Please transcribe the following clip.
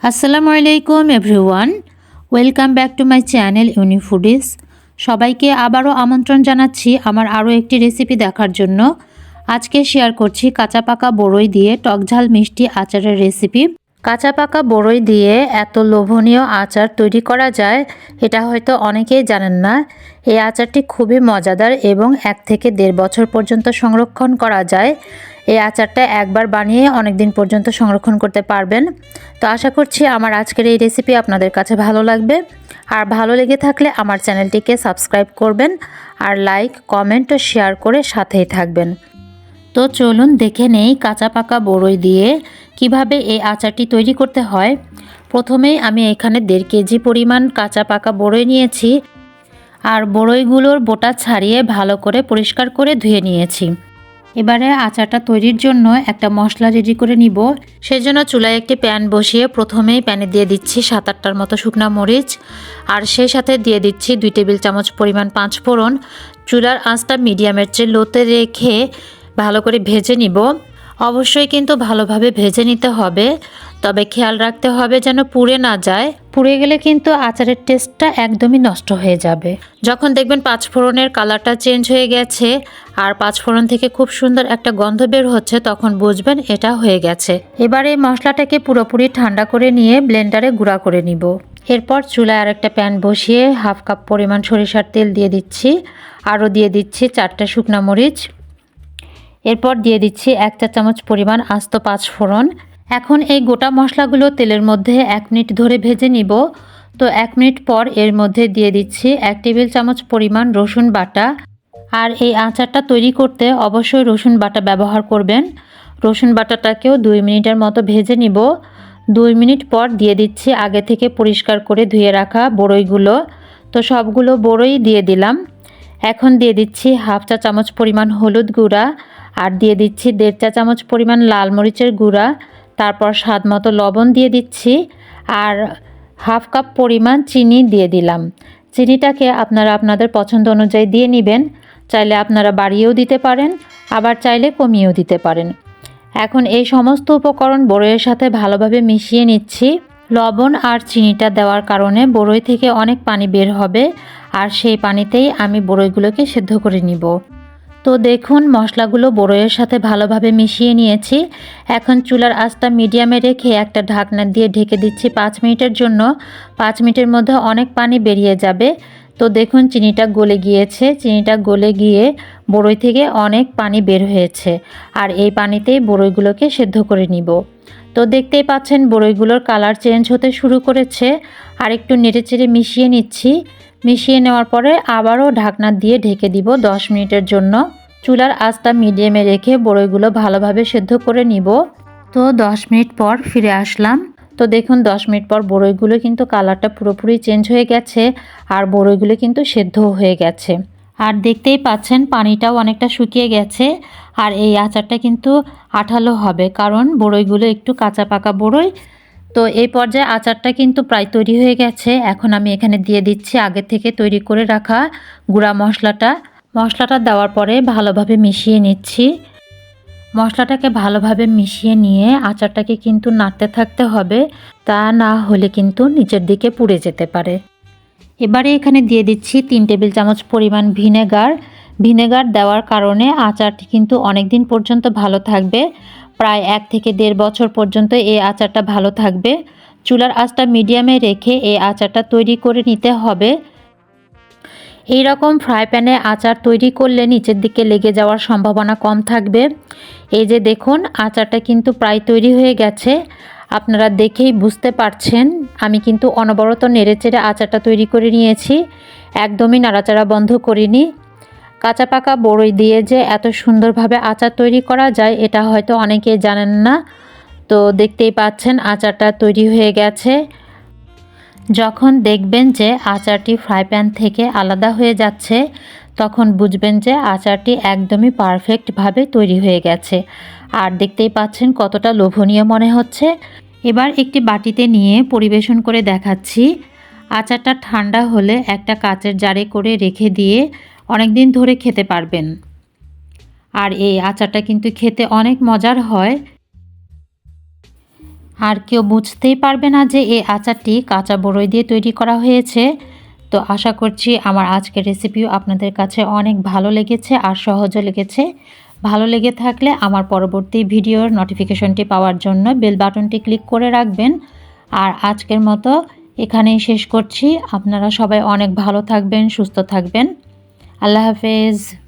আসসালামু আলাইকুম everyone welcome back to my channel ইউনিফুডিস সবাইকে আবারও আমন্ত্রণ জানাচ্ছি আমার আরও একটি রেসিপি দেখার জন্য। আজকে শেয়ার করছি কাঁচা পাকা বড়ই দিয়ে টকঝাল মিষ্টি আচারের রেসিপি কাঁচা পাকা বড়ই দিয়ে এত লোভনীয় আচার তৈরি করা যায়, এটা হয়তো অনেকেই জানেন না। এই আচারটি খুবই মজাদার এবং এক থেকে দেড় বছর পর্যন্ত সংরক্ষণ করা যায়। এই আচারটা একবার বানিয়ে অনেক দিন পর্যন্ত সংরক্ষণ করতে পারবেন। তো আশা করছি আমার আজকের এই রেসিপি আপনাদের কাছে ভালো লাগবে। আর ভালো লেগে থাকলে আমার চ্যানেলটিকে সাবস্ক্রাইব করবেন আর লাইক কমেন্ট ও শেয়ার করে সাথেই থাকবেন। তো চলুন দেখে নেই কাঁচা পাকা বড়ই দিয়ে কীভাবে এই আচারটি তৈরি করতে হয়। প্রথমেই আমি এখানে দেড় কেজি পরিমাণ কাঁচা পাকা বড়ই নিয়েছি আর বড়ইগুলোর বোটা ছাড়িয়ে ভালো করে পরিষ্কার করে ধুয়ে নিয়েছি। এবারে আচারটা তৈরির জন্য একটা মশলা রেডি করে নিব। সেজন্য চুলায় একটি প্যান বসিয়ে প্রথমেই প্যানে দিয়ে দিচ্ছি সাত আটটার মতো শুকনা মরিচ আর সেই সাথে দিয়ে দিচ্ছি দুই টেবিল চামচ পরিমাণ পাঁচ ফোড়ন চুলার আঁচটা মিডিয়ামের চেয়ে লোতে রেখে ভালো করে ভেজে নিব। অবশ্যই কিন্তু ভালোভাবে ভেজে নিতে হবে। তবে খেয়াল রাখতে হবে যেন পুড়ে না যায়। পুড়ে গেলে কিন্তু আচারের টেস্টটা একদমই নষ্ট হয়ে যাবে। যখন দেখবেন পাঁচফোড়নের কালারটা চেঞ্জ হয়ে গেছে আর পাঁচফোড়ন থেকে খুব সুন্দর একটা গন্ধ বের হচ্ছে তখন বুঝবেন এটা হয়ে গেছে। এবার এই মশলাটাকে পুরোপুরি ঠান্ডা করে নিয়ে ব্লেন্ডারে গুঁড়া করে নিব। এরপর চুলায় আর একটা প্যান বসিয়ে হাফ কাপ পরিমাণ সরিষার তেল দিয়ে দিচ্ছি। আরও দিয়ে দিচ্ছি চারটা শুকনা মরিচ। এরপর দিয়ে দিচ্ছি এক চা চামচ পরিমাণ আস্ত পাঁচ ফোড়ন এখন এই গোটা মশলাগুলো তেলের মধ্যে এক মিনিট ধরে ভেজে নিব। তো এক মিনিট পর এর মধ্যে দিয়ে দিচ্ছি এক টেবিল চামচ পরিমাণ রসুন বাটা। আর এই আচারটা তৈরি করতে অবশ্যই রসুন বাটা ব্যবহার করবেন। রসুন বাটাটাকেও দুই মিনিটের মতো ভেজে নিব। দুই মিনিট পর দিয়ে দিচ্ছি আগে থেকে পরিষ্কার করে ধুয়ে রাখা বড়ইগুলো। তো সবগুলো বড়ই দিয়ে দিলাম। এখন দিয়ে দিচ্ছি হাফ চা চামচ পরিমাণ হলুদ গুঁড়া। আর দিয়ে দিচ্ছি দেড় চা চামচ পরিমাণ লাল মরিচের গুঁড়া, তারপর স্বাদ মতো লবণ দিয়ে দিচ্ছি আর হাফ কাপ পরিমাণ চিনি দিয়ে দিলাম। চিনিটাকে আপনারা আপনাদের পছন্দ অনুযায়ী দিয়ে নেবেন, চাইলে আপনারা বাড়িয়েও দিতে পারেন, আবার চাইলে কমিয়েও দিতে পারেন। এখন এই সমস্ত উপকরণ বড়ইয়ের সাথে ভালোভাবে মিশিয়ে নিচ্ছি। লবণ আর চিনিটা দেওয়ার কারণে বড়ই থেকে অনেক পানি বের হবে, আর সেই পানিতেই আমি বড়ইগুলোকে সেদ্ধ করে নিব। তো দেখুন, মশলাগুলো বড়ইয়ের সাথে ভালোভাবে মিশিয়ে নিয়েছি। এখন চুলার আস্তা মিডিয়ামে রেখে একটা ঢাকনা দিয়ে ঢেকে দিচ্ছি পাঁচ মিনিটের জন্য। পাঁচ মিনিটের মধ্যে অনেক পানি বেরিয়ে যাবে। তো দেখুন, চিনিটা গলে গিয়েছে। চিনিটা গলে গিয়ে বড়ই থেকে অনেক পানি বের হয়েছে। আর এই পানিতেই বড়ইগুলোকে সেদ্ধ করে নিব। তো দেখতেই পাচ্ছেন, বড়ইগুলোর কালার চেঞ্জ হতে শুরু করেছে। আর একটু নেড়ে চেড়ে মিশিয়ে নিচ্ছি। মিশিয়ে নেওয়ার পরে আবারও ঢাকনা দিয়ে ঢেকে দিব দশ মিনিটের জন্য। চুলার আস্তা মিডিয়ামে রেখে বড়ইগুলো ভালোভাবে সেদ্ধ করে নিব। তো দশ মিনিট পর ফিরে আসলাম। তো দেখুন দশ মিনিট পর বড়ইগুলো কিন্তু কালারটা পুরোপুরি চেঞ্জ হয়ে গেছে আর বড়ইগুলো কিন্তু সেদ্ধ হয়ে গেছে। আর দেখতেই পাচ্ছেন পানিটাও অনেকটা শুকিয়ে গেছে আর এই আচারটা কিন্তু আঠালো হবে কারণ বড়ইগুলো একটু কাঁচা পাকা বড়ই। তো এই পর্যায়ে আচারটা কিন্তু প্রায় তৈরি হয়ে গেছে। এখন আমি এখানে দিয়ে দিচ্ছি আগে থেকে তৈরি করে রাখা গুঁড়া মশলাটা। মশলাটা দেওয়ার পরে ভালোভাবে মিশিয়ে নিচ্ছি। মশলাটাকে ভালোভাবে মিশিয়ে নিয়ে আচারটাকে কিন্তু নাড়তে থাকতে হবে, তা না হলে কিন্তু নিচের দিকে পুড়ে যেতে পারে। এবারে এখানে দিয়ে দিচ্ছি তিন টেবিল চামচ পরিমাণ ভিনেগার। ভিনেগার দেওয়ার কারণে আচারটি কিন্তু অনেক দিন পর্যন্ত ভালো থাকবে। প্রায় এক থেকে দেড় বছর পর্যন্ত এই আচারটা ভালো থাকবে। চুলার আঁচটা মিডিয়ামে রেখে এই আচারটা তৈরি করে নিতে হবে। এই রকম ফ্রাই প্যানে আচার তৈরি করলে নিচের দিকে লেগে যাওয়ার সম্ভাবনা কম থাকবে। এই যে দেখুন, আচারটা কিন্তু প্রায় তৈরি হয়ে গেছে। আপনারা দেখেই বুঝতে পারছেন, আমি কিন্তু অনবরত নেড়েচেড়ে আচারটা তৈরি করে নিয়েছি। একদমই নাড়াচাড়া বন্ধ করিনি। কাঁচা পাকা বড়ই দিয়ে যে এত সুন্দরভাবে আচার তৈরি করা যায়, এটা হয়তো অনেকে জানেন না। তো দেখতেই পাচ্ছেন, আচারটা তৈরি হয়ে গেছে। যখন দেখবেন যে আচারটি ফ্রাই প্যান থেকে আলাদা হয়ে যাচ্ছে, তখন বুঝবেন যে আচারটি একদমই পারফেক্টভাবে তৈরি হয়ে গেছে। আর দেখতেই পাচ্ছেন কতটা লোভনীয় মনে হচ্ছে। এবার একটি বাটিতে নিয়ে পরিবেশন করে দেখাচ্ছি। আচারটা ঠান্ডা হলে একটা কাচের জারে করে রেখে দিয়ে অনেক দিন ধরে খেতে পারবেন। আর এই আচারটা কিন্তু খেতে অনেক মজার হয়। আর কেউ বুঝতেই পারবে না যে এই আচারটি কাঁচা বড়ই দিয়ে তৈরি করা হয়েছে। তো আশা করছি আমার আজকের রেসিপিও আপনাদের কাছে অনেক ভালো লেগেছে আর সহজও লেগেছে। ভালো লেগে থাকলে আমার পরবর্তী ভিডিওর নোটিফিকেশনটি পাওয়ার জন্য বেল বাটনটি ক্লিক করে রাখবেন। আর আজকের মতো এখানেই শেষ করছি। আপনারা সবাই অনেক ভালো থাকবেন, সুস্থ থাকবেন। আল্লাহ হাফেজ।